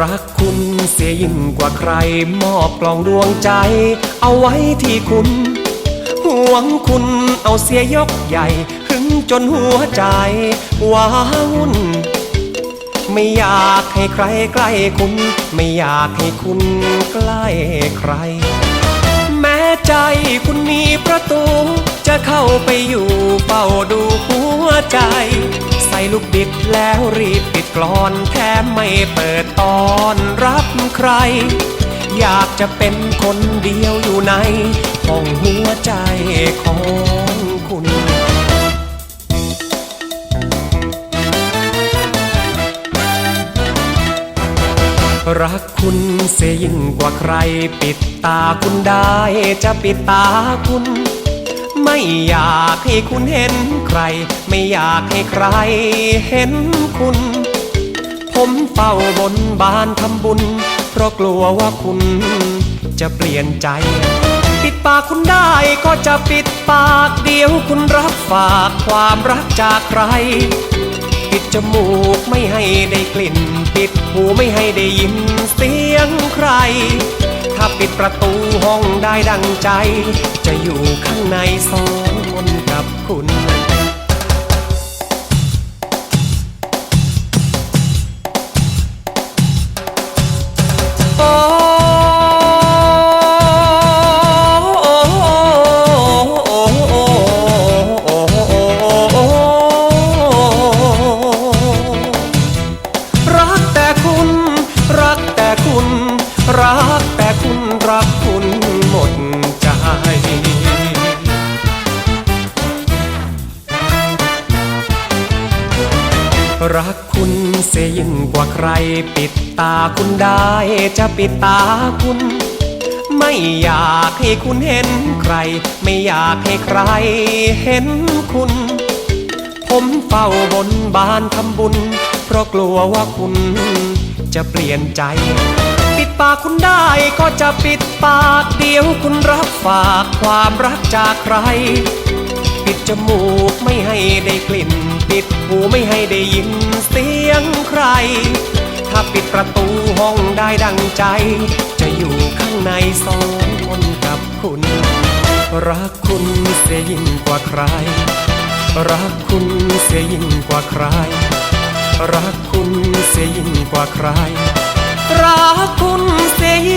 รักคุณเสียยิ่งกว่าใคร มอบกล่องดวงใจ เอาไว้ที่คุณห่วงคุณเอาเสียยกใหญ่ หึงจนหัวใจว้าวุ่น ไม่อยากให้ใครใกล้คุณ ไม่อยากให้คุณใกล้ใคร แม้ใจคุณมีประตู จะเข้าไปอยู่เฝ้าดูหัวใจ ใส่ลูกบิดแล้วรีบ กลอนแถมไม่เปิดตอนรับใคร อยากจะเป็นคนเดียวอยู่ในห้องหัวใจของคุณรักคุณเสียยิ่งกว่าใคร ปิดตาคุณได้จะปิดตาคุณ ไม่อยากให้คุณเห็นใคร ไม่อยากให้ใครเห็นคุณ ผมเฝ้าบนบานทำบุญ เพราะกลัวว่าคุณจะเปลี่ยนใจ ปิดปากคุณได้ก็จะปิดปากเดียวคุณรับฝากความรักจากใคร ปิดจมูกไม่ให้ได้กลิ่น ปิดหูไม่ให้ได้ยินเสียงใคร ถ้าปิดประตูห้องได้ดังใจ จะอยู่ข้างในสองคนกับ รักแต่คุณรักคุณหมดใจ รักคุณเสียยิ่งกว่าใคร ปิดตาคุณได้จะปิดตาคุณ ไม่อยากให้คุณเห็นใคร ไม่อยากให้ใครเห็นคุณ ผมเฝ้าบนบานทำบุญ เพราะกลัวว่าคุณจะเปลี่ยนใจ ปากคุณได้ก็จะปิดปากเดียวคุณรับฝากความรักจากใคร ปิดจมูกไม่ให้ได้กลิ่น ปิดหูไม่ให้ได้ยินเสียงใคร ถ้าปิดประตูห้องได้ดังใจ จะอยู่ข้างในสองคนกับคุณ รักคุณเสียยิ่งกว่าใคร รักคุณเสียยิ่งกว่าใคร รักคุณเสียยิ่งกว่าใคร รักคุณเสีย